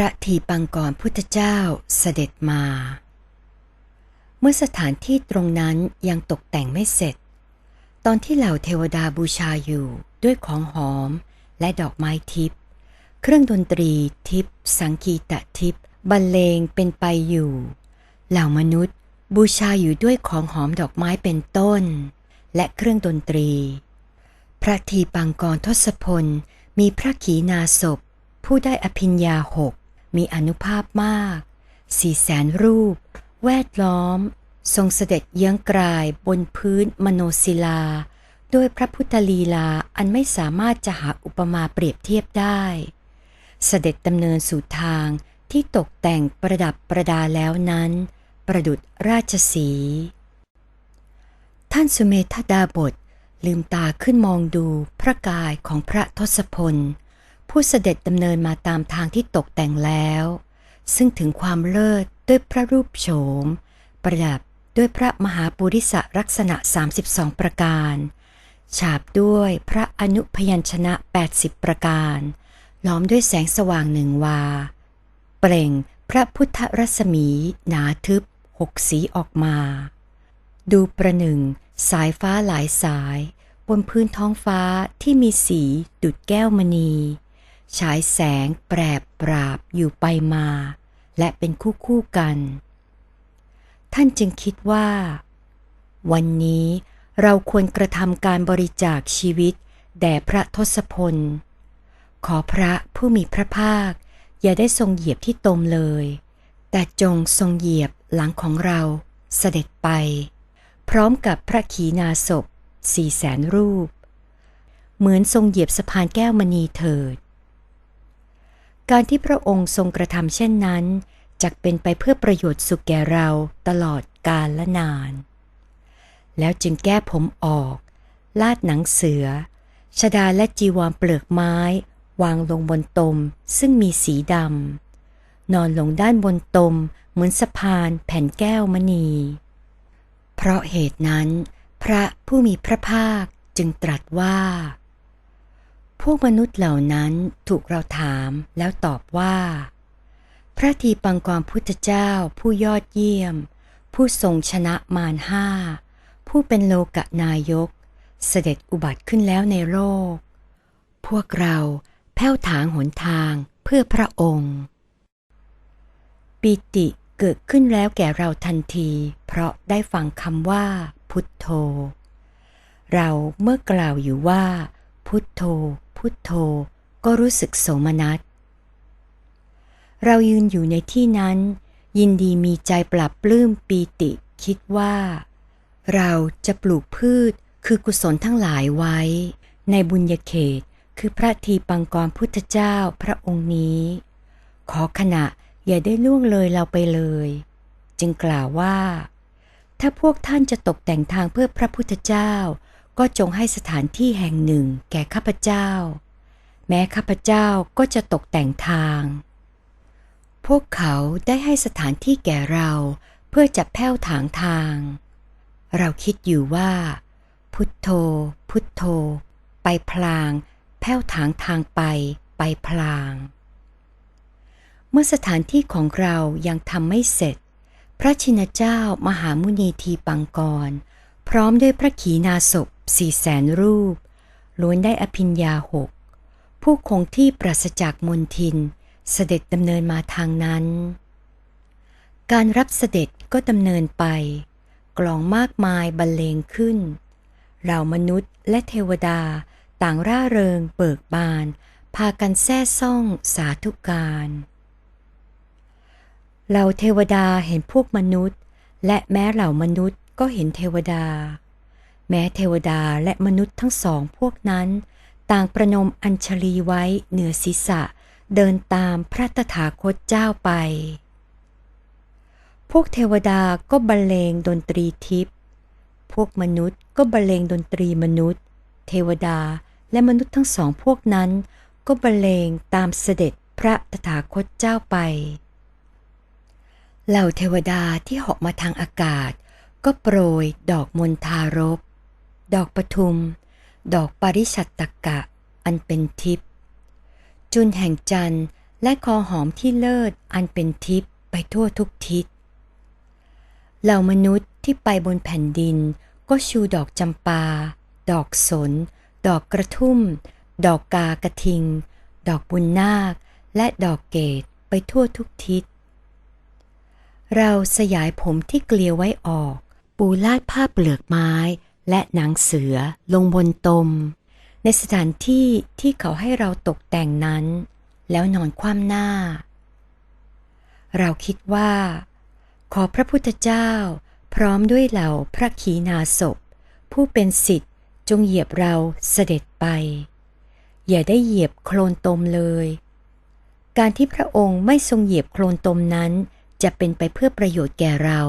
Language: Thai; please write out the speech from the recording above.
พระทีปังกรพุทธเจ้าเสด็จมา เมื่อสถานที่ตรงนั้นยังตกแต่งไม่เสร็จ ตอนที่เหล่าเทวดาบูชาอยู่ด้วยของหอมและดอกไม้ทิพย์เครื่องดนตรีทิพย์สังกีตะทิพย์บรรเลงเป็นไปอยู่ เหล่ามนุษย์บูชาอยู่ด้วยของหอมดอกไม้เป็นต้น และเครื่องดนตรี พระทีปังกรทศพลมีพระขีณาสพผู้ได้อภิญญาหก มีอนุภาพมากสี่แสนรูป แวดล้อม ทรงเสด็จเยื้องกลายบนพื้นมโนศิลา ด้วยพระพุทธลีลาอันไม่สามารถจะหาอุปมาเปรียบเทียบได้ เสด็จดำเนินสู่ทางที่ตกแต่งประดับประดาแล้วนั้น ประดุดราชสี ท่านสุเมธดาบทลืมตาขึ้นมองดูพระกายของพระทศพล ผู้เสด็จดำเนินมาตามทางที่ตกแต่งแล้ว ซึ่งถึงความเลิศด้วยพระรูปโฉม ประดับด้วยพระมหาปุริสลักษณะ 32 ประการ ฉาบด้วยพระอนุพยัญชนะ 80 ประการ ล้อมด้วยแสงสว่างหนึ่งวา เปล่งพระพุทธรัศมี หนาทึบหกสีออกมา ดูประหนึ่ง สายฟ้าหลายสาย บนพื้นท้องฟ้าที่มีสีดุดแก้วมณี ฉายแสงแปรปราบอยู่ไปมา และเป็นคู่คู่กัน ท่านจึงคิดว่า วันนี้เราควรกระทำการบริจาคชีวิต แด่พระทศพล ขอพระผู้มีพระภาค อย่าได้ทรงเหยียบที่ตมเลย แต่จงทรงเหยียบหลังของเราเสด็จไป พร้อมกับพระขีณาสพสี่แสนรูป เหมือนทรงเหยียบสะพานแก้วมณีเถิด การที่พระองค์ทรงกระทำเช่นนั้นจักเป็นไปเพื่อประโยชน์สุขแก่เราตลอดกาลและนาน แล้วจึงแก้ผมออก ลาดหนังเสือ ชดาและจีวรเปลือกไม้ วางลงบนตมซึ่งมีสีดำ นอนลงด้านบนตมเหมือนสะพานแผ่นแก้วมณี เพราะเหตุนั้น พระผู้มีพระภาคจึงตรัสว่า พวกมนุษย์เหล่านั้นถูกเราถามแล้วตอบว่า พระทีปังกรพุทธเจ้าผู้ยอดเยี่ยม ผู้ทรงชนะมารห้า ผู้เป็นโลกนายก เสด็จอุบัติขึ้นแล้วในโลก พวกเราแผ้วถางหนทางเพื่อพระองค์ ปิติเกิดขึ้นแล้วแก่เราทันที เพราะได้ฟังคำว่า พุทโธ เราเมื่อกล่าวอยู่ว่า พุทโธ พุทโธก็รู้สึกโสมนัส เรายืนอยู่ในที่นั้น ยินดีมีใจปรับปลื้มปีติคิดว่า เราจะปลูกพืชคือกุศลทั้งหลายไว้ ในบุญญาเขตคือพระทีปังกรพุทธเจ้าพระองค์นี้ ขอขณะอย่าได้ล่วงเลยเราไปเลย จึงกล่าวว่า ถ้าพวกท่านจะตกแต่งทางเพื่อพระพุทธเจ้า ก็จงให้สถานที่แห่งหนึ่งแก่ข้าพเจ้า แม้ข้าพเจ้าก็จะตกแต่งทาง พวกเขาได้ให้สถานที่แก่เราเพื่อจะแผ้วถางทาง เราคิดอยู่ว่า พุทโธ พุทโธ ไปพลาง แผ้วถางทางไป ไปพลาง เมื่อสถานที่ของเรายังทำไม่เสร็จ พระชินเจ้ามหามุนีทีปังกรพร้อมด้วยพระขีณาสพ สี่แสนรูป ล้วนได้อภิญญาหก ผู้คงที่ปราศจากมนทิน เสด็จดำเนินมาทางนั้น การรับเสด็จก็ดำเนินไป กลองมากมายบรรเลงขึ้นเรามนุษย์และเทวดาต่างร่าเริงเบิกบาน พากันแซ่ซ่องสาธุการเราเทวดาเห็นพวกมนุษย์ และแม้เหล่ามนุษย์ก็เห็นเทวดา แม้เทวดาและมนุษย์ทั้งสองพวกนั้น ต่างประนมอัญชลีไว้เหนือศีรษะเดินตามพระตถาคตเจ้าไป พวกเทวดาก็บรรเลงดนตรีทิพย์ พวกมนุษย์ก็บรรเลงดนตรีมนุษย์ เทวดาและมนุษย์ทั้งสองพวกนั้น ก็บรรเลงตามเสด็จพระตถาคตเจ้าไป เหล่าเทวดาที่เหาะมาทางอากาศ ก็โปรยดอกมณฑารบ ดอกปทุม ดอกปริชัตตกะ อันเป็นทิพย์จุนแห่งจันทร์และคอหอมที่เลิศอันเป็นทิพย์ไปทั่วทุกทิศเหล่ามนุษย์ที่ไปบนแผ่นดิน ก็ชูดอกจำปา ดอกสน ดอกกระทุ่ม ดอกกากระทิง ดอกบุญนาค และดอกเกตไปทั่วทุกทิศ เราสยายผมที่เกลียวไว้ออก ปูลาดผ้าเปลือกไม้ และหนังเสือลงบนตม ในสถานที่ที่เขาให้เราตกแต่งนั้น แล้วนอนคว่ำหน้า เราคิดว่า ขอพระพุทธเจ้า พร้อมด้วยเหล่าพระขีณาสพ ผู้เป็นสิทธิ์จงเหยียบเราเสด็จไป อย่าได้เหยียบโคลนตมเลย การที่พระองค์ไม่ทรงเหยียบโคลนตมนั้นจะเป็นไปเพื่อประโยชน์แก่เรา